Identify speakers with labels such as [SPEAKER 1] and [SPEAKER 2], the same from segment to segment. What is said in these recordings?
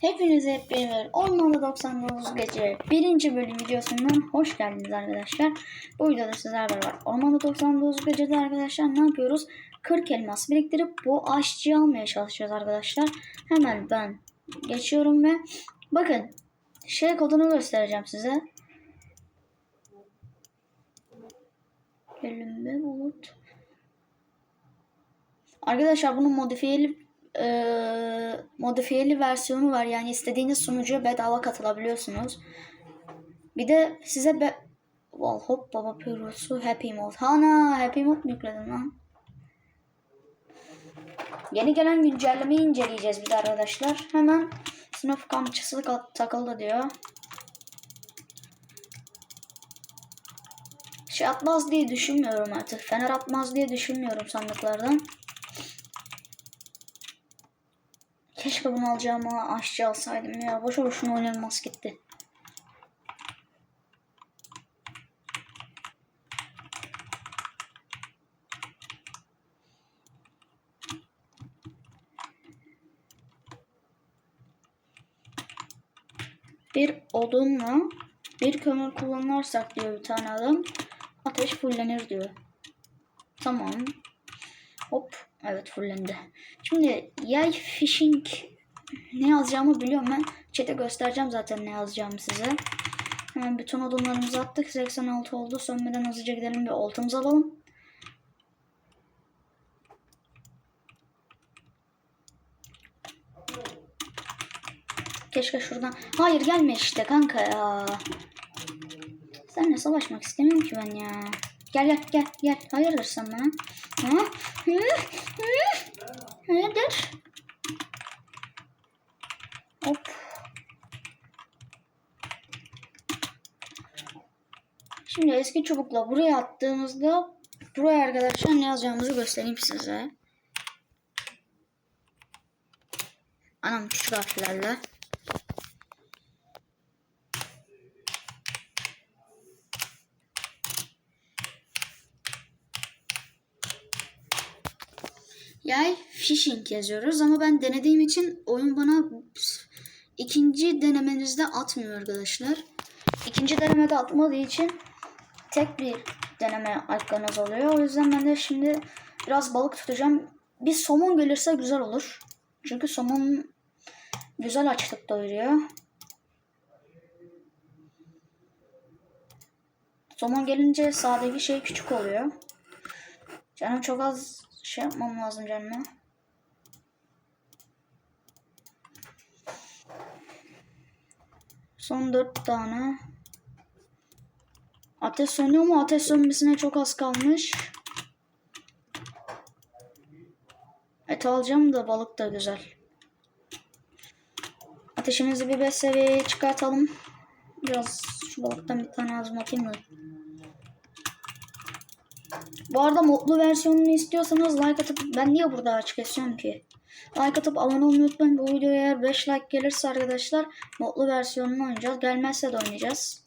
[SPEAKER 1] Hepinize hep bir Ormanda 99 gece birinci bölüm videosundan hoş geldiniz arkadaşlar. Bu videoda sizlerle beraber Ormanda 99 gecede arkadaşlar ne yapıyoruz? 40 elmas biriktirip bu aşçıyı almaya çalışacağız arkadaşlar. Hemen ben geçiyorum ve bakın şey kodunu göstereceğim size. Elimde bulut. Arkadaşlar bunun modifiyeli e, modifiyeli versiyonu var. Yani istediğiniz sunucuya bedava katılabiliyorsunuz. Bir de size be Wall hop baba pirosu happy mode. Hana happy mode mu yükledin lan? Yeni gelen güncellemeyi inceleyeceğiz biz arkadaşlar. Hemen sınıf kamçısı takıldı diyor. Şey atmaz diye düşünmüyorum artık. Fener atmaz diye düşünmüyorum sandıklardan. Keşke bunu alacağıma aşçı alsaydım ya. Boş boşuna oynanmaz gitti. Bir odunla bir kömür kullanırsak diyor bir tane adam. Ateş fullenir diyor. Tamam. Hop. Evet fullendi. Şimdi yay fishing ne yazacağımı biliyorum ben. Chat'e göstereceğim zaten ne yazacağımı size. Hemen bütün odunlarımızı attık. 86 oldu. Sönmeden hızlıca gidelim ve oltamızı alalım. Keşke şuradan... Hayır gelme işte kanka ya. Seninle savaşmak istemiyorum ki ben ya. Gel gel gel gel. Hayırdır sen bana? Ha? Hı? Hı? Hayırdır? Hop. Şimdi eski çubukla buraya attığımızda buraya arkadaşlar ne yazacağımızı göstereyim size. Anam küçük harflerle. Yay fishing yazıyoruz ama ben denediğim için oyun bana ikinci denemenizde atmıyor arkadaşlar. İkinci denemede atmadığı için tek bir deneme hakkınız oluyor. O yüzden ben de şimdi biraz balık tutacağım. Bir somon gelirse güzel olur. Çünkü somon güzel açlık doyuruyor. Somon gelince sağdaki şey küçük oluyor. Canım çok az şey yapmam lazım canına. Son dört tane. Ateş sönüyor mu? Ateş sönmesine çok az kalmış. Et alacağım da balık da güzel. Ateşimizi bir 5 seviyeye çıkartalım. Biraz şu balıktan bir tane ağzıma atayım. Bu arada modlu versiyonunu istiyorsanız like atıp ben niye burada açık kesiyorum ki? Like atıp abone olmayı unutmayın. Bu videoya eğer 5 like gelirse arkadaşlar modlu versiyonunu oynayacağız. Gelmezse de oynayacağız.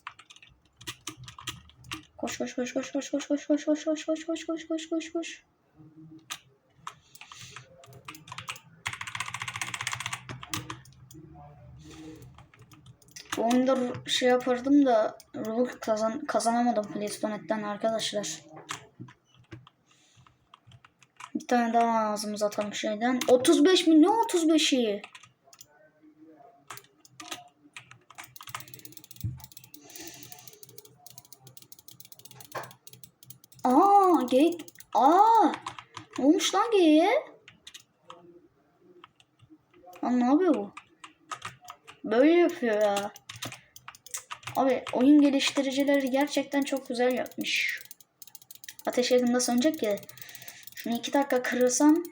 [SPEAKER 1] Koş koş koş koş koş koş koş koş koş koş koş koş koş koş koş koş. Bu oyunda şey yapardım da Rubik kazan kazanamadım PlayStation'dan arkadaşlar. Bir tane daha ağzımıza atalım şeyden. 35 mi? Ne 35'i? Aa, geyik. Aa, ne olmuş lan geyiğe? Lan ne yapıyor bu? Böyle yapıyor ya. Abi oyun geliştiricileri gerçekten çok güzel yapmış. Ateş yakında sönecek ya. Şunu iki dakika kırırsam.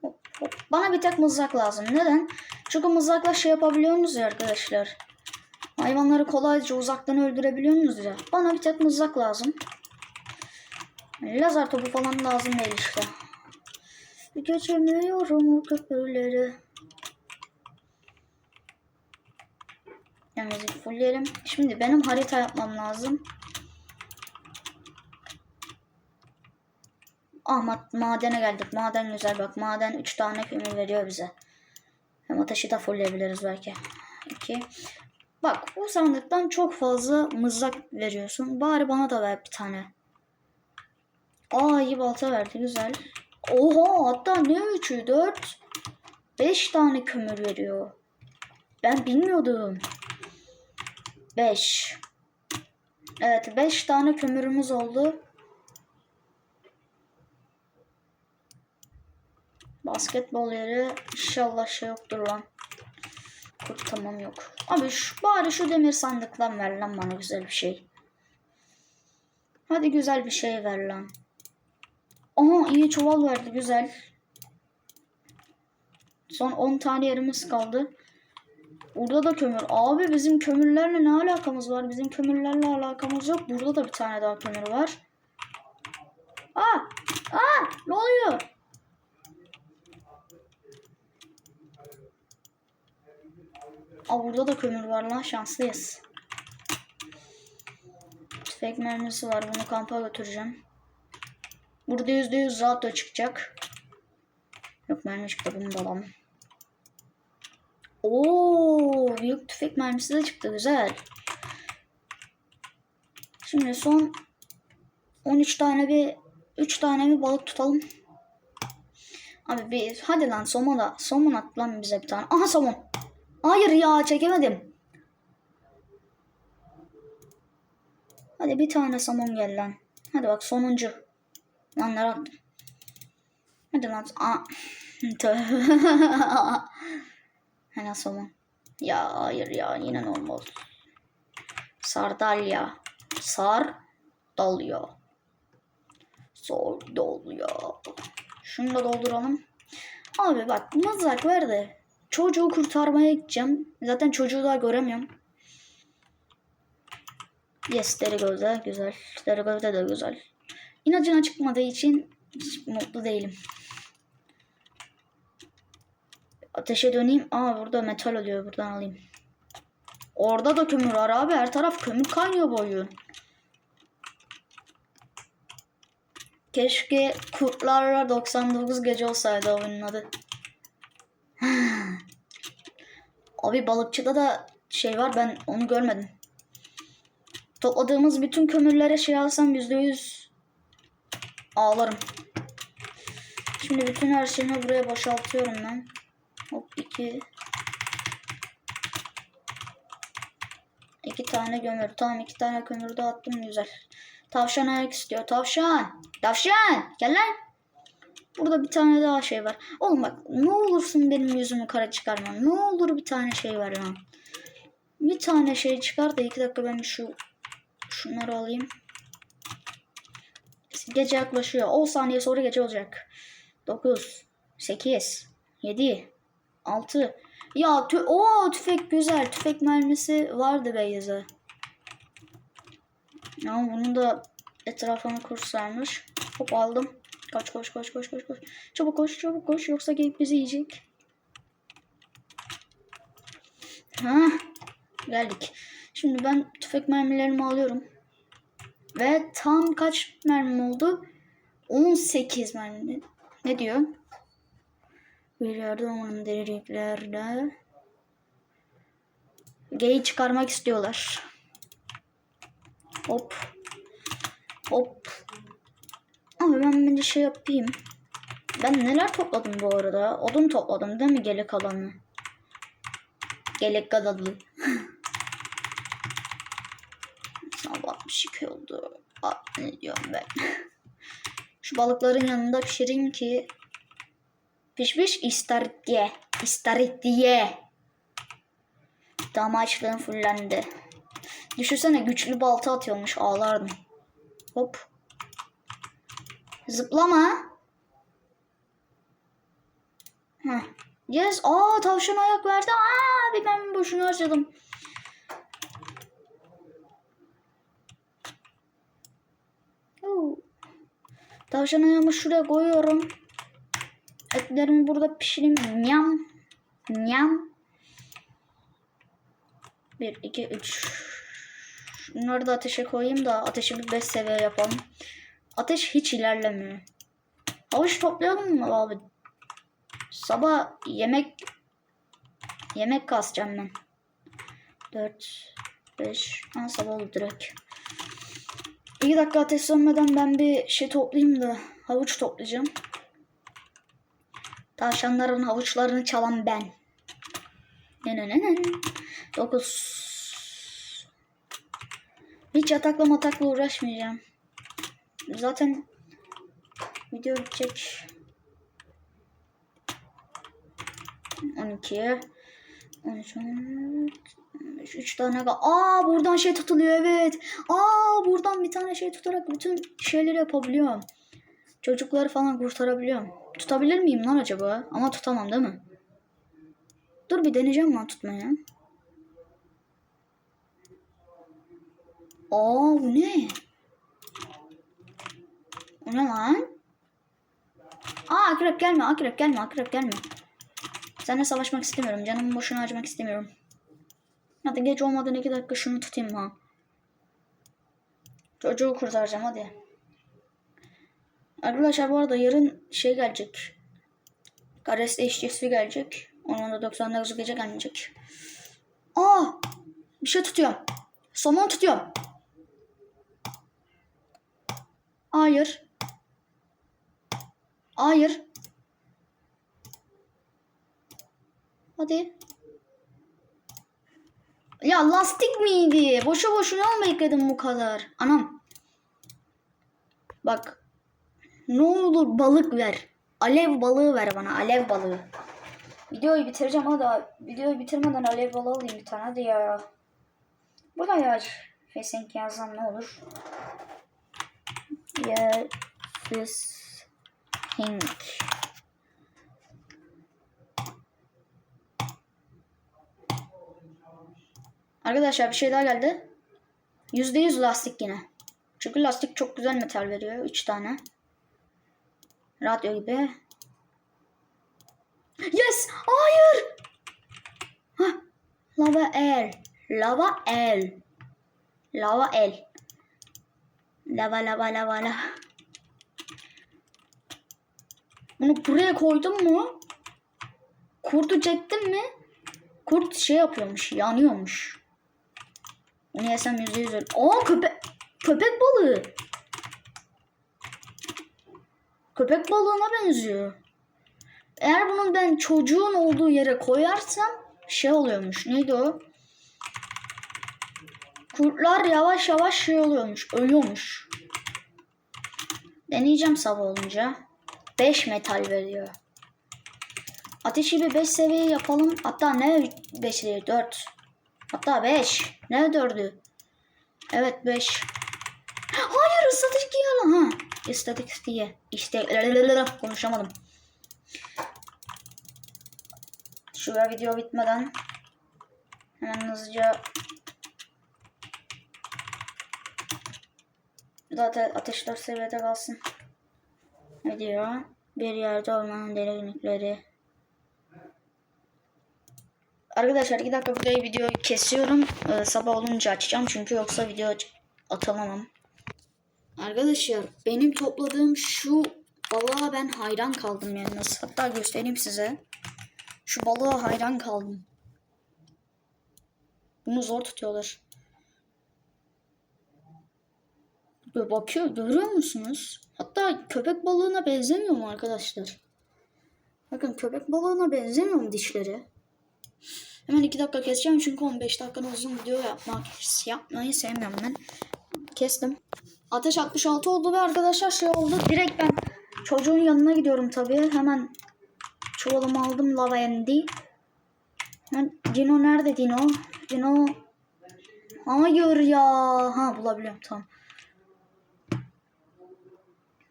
[SPEAKER 1] Hop, hop. Bana bir tek mızrak lazım. Neden? Çünkü mızrakla şey yapabiliyorsunuz ya arkadaşlar. Hayvanları kolayca uzaktan öldürebiliyorsunuz ya. Bana bir tek mızrak lazım. Lazer topu falan lazım değil işte. Geçemiyorum o köprüleri. Yani fullleyelim. Şimdi benim harita yapmam lazım. Ahmet madene geldik. Maden güzel bak. Maden 3 tane kömür veriyor bize. Ama taşı da fullleyebiliriz belki. 2. Bak bu sandıktan çok fazla mızrak veriyorsun. Bari bana da ver bir tane. Aa iyi balta verdi güzel. Oha hatta ne 3'ü 4 5 tane kömür veriyor. Ben bilmiyordum. 5. Evet 5 tane kömürümüz oldu. Basketbol yeri inşallah şey yoktur lan. Kurt tamam yok. Abi şu, bari şu demir sandıktan ver lan bana güzel bir şey. Hadi güzel bir şey ver lan. Aha iyi çuval verdi güzel. Son 10 tane yerimiz kaldı. Burada da kömür. Abi bizim kömürlerle ne alakamız var? Bizim kömürlerle alakamız yok. Burada da bir tane daha kömür var. Aa! Aa! Ne oluyor? Aa burada da kömür var lan. Şanslıyız. Tüfek mermisi var. Bunu kampa götüreceğim. Burada yüzde yüz rahat çıkacak. Yok mermi çıktı. Bunu da alalım. Oo, büyük tüfek mermisi de çıktı. Güzel. Şimdi son 13 tane bir 3 tane bir balık tutalım. Abi bir hadi lan somon da somon at lan bize bir tane. Aha somon. Hayır ya çekemedim. Hadi bir tane somon gel lan. Hadi bak sonuncu. Lan nereye attım? Hadi lan. Aa. Hemen somon. Ya hayır ya yine normal. Sardalya. Sar dalya. Sar dalya. Şunu da dolduralım. Abi bak mızrak ver de çocuğu kurtarmaya gideceğim. Zaten çocuğu daha göremiyorum. Yes deri gövde güzel. Deri gövde de güzel. İnacına çıkmadığı için hiç mutlu değilim. Ateşe döneyim. Aa burada metal oluyor. Buradan alayım. Orada da kömür var abi. Her taraf kömür kaynıyor bu oyun. Keşke Kurtlarla 99 gece olsaydı oyunun adı. Abi balıkçıda da şey var ben onu görmedim. Topladığımız bütün kömürlere şey alsam %100 ağlarım. Şimdi bütün her şeyimi buraya boşaltıyorum ben. Hop iki. İki tane kömür. Tamam iki tane kömür de attım güzel. Tavşan ayak istiyor. Tavşan. Tavşan. Gel lan. Burada bir tane daha şey var. Oğlum bak ne olursun benim yüzümü kara çıkarma. Ne olur bir tane şey var lan. Bir tane şey çıkar da iki dakika ben şu şunları alayım. Gece yaklaşıyor. 10 saniye sonra gece olacak. 9 8 7 6 Ya tü o tüfek güzel. Tüfek mermisi vardı Beyaz'a. Ya bunu da etrafını kursarmış. Hop aldım. Koş koş koş koş koş koş. Çabuk koş çabuk koş yoksa gelip bizi yiyecek. Ha, geldik. Şimdi ben tüfek mermilerimi alıyorum. Ve tam kaç mermim oldu? 18 mermi. Ne diyor? Bir yerde onun derinliklerde. G'yi çıkarmak istiyorlar. Hop. Hop. Ama ben bir şey yapayım. Ben neler topladım bu arada? Odun topladım değil mi gelek alanı? Gelek kalanı. Sabah 62 oldu. Aa, ne diyorum ben? Şu balıkların yanında pişireyim ki Pişmiş istiridye. İstiridye. Damaçlığım fullendi. Düşünsene güçlü balta atıyormuş ağlardım. Hop. Zıplama. Heh. Yes. Aa tavşan ayak verdi. Aa bir ben boşuna harcadım. Oo. Tavşan ayağımı şuraya koyuyorum. Etlerimi burada pişireyim. Nyam. Nyam. 1, 2, 3. Şunları da ateşe koyayım da ateşi bir 5 seviye yapalım. Ateş hiç ilerlemiyor. Havuç toplayalım mı abi? Sabah yemek Yemek kasacağım ben. 4 5 Ha sabah oldu direkt. 2 dakika ateş sönmeden ben bir şey toplayayım da havuç toplayacağım. Tavşanların havuçlarını çalan ben. Nenenenen. 9 Hiç yatakla matakla uğraşmayacağım. Zaten video bitecek. 12 13 14 3 tane Aa buradan şey tutuluyor evet. Aa buradan bir tane şey tutarak bütün şeyleri yapabiliyorum. Çocukları falan kurtarabiliyorum. Tutabilir miyim lan acaba? Ama tutamam değil mi? Dur bir deneyeceğim lan tutmaya. Aa bu ne? O ne lan? Aa akrep gelme akrep gelme akrep gelme. Seninle savaşmak istemiyorum. Canımı boşuna harcamak istemiyorum. Hadi geç olmadan iki dakika şunu tutayım ha. Çocuğu kurtaracağım hadi. Arkadaşlar bu arada yarın şey gelecek. Gareste işçisi gelecek. Onun da 99 gece gelmeyecek. Aa! Bir şey tutuyorum. Somon tutuyorum. Hayır. Hayır. Hadi. Ya lastik miydi? Boşu boşuna mı bekledim bu kadar? Anam. Bak. Ne olur balık ver. Alev balığı ver bana. Alev balığı. Videoyu bitireceğim ama da videoyu bitirmeden alev balığı alayım bir tane. Hadi ya. Bu da ya. Facing yazsam ne olur? Ya. This thing. Arkadaşlar bir şey daha geldi. %100 lastik yine. Çünkü lastik çok güzel metal veriyor. 3 tane. Radyo gibi. Yes! Hayır! Hah. Lava el. Lava el. Lava el. Lava lava lava lava. Bunu buraya koydum mu? Kurdu çektim mi? Kurt şey yapıyormuş, yanıyormuş. Onu yesem yüzde yüz ölür. Aa köpek, köpek balığı. Köpek balığına benziyor. Eğer bunun ben çocuğun olduğu yere koyarsam şey oluyormuş. Neydi o? Kurtlar yavaş yavaş şey oluyormuş. Ölüyormuş. Deneyeceğim sabah olunca. 5 metal veriyor. Ateşi bir 5 seviye yapalım. Hatta ne 5 seviye? 4. Hatta 5. Ne 4'ü? Evet 5. Hayır ıslatıcı yalan ha. İstatik diye. İşte konuşamadım. Şu video bitmeden hemen hızlıca Zaten ateş 4 seviyede kalsın. Ne diyor? Bir yerde ormanın derinlikleri. Arkadaşlar 2 dakika burayı videoyu kesiyorum. Ee, sabah olunca açacağım çünkü yoksa video atamam. Arkadaşlar benim topladığım şu balığa ben hayran kaldım yalnız. Hatta göstereyim size. Şu balığa hayran kaldım. Bunu zor tutuyorlar. Böyle bakıyor görüyor musunuz? Hatta köpek balığına benzemiyor mu arkadaşlar? Bakın köpek balığına benzemiyor mu dişleri? Hemen 2 dakika keseceğim çünkü 15 dakikanın uzun video yapmak yapmayı sevmiyorum ben. Kestim. Ateş 66 oldu ve arkadaşlar şey oldu. Direkt ben çocuğun yanına gidiyorum tabii. Hemen çuvalımı aldım lava. Ben, Dino nerede Dino? Dino. Hayır ya. Ha bulabiliyorum tamam.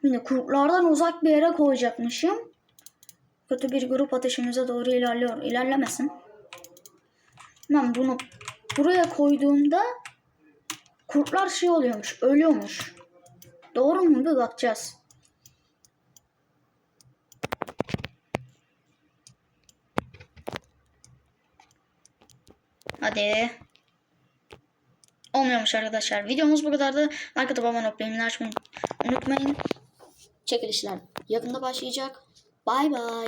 [SPEAKER 1] Yine kurtlardan uzak bir yere koyacakmışım. Kötü bir grup ateşimize doğru ilerliyor. İlerlemesin. Ben bunu buraya koyduğumda kurtlar şey oluyormuş, ölüyormuş. Doğru mu bir bakacağız. Hadi. Olmuyormuş arkadaşlar. Videomuz bu kadardı. Like atıp abone olmayı unutmayın. Çekilişler yakında başlayacak. Bay bay.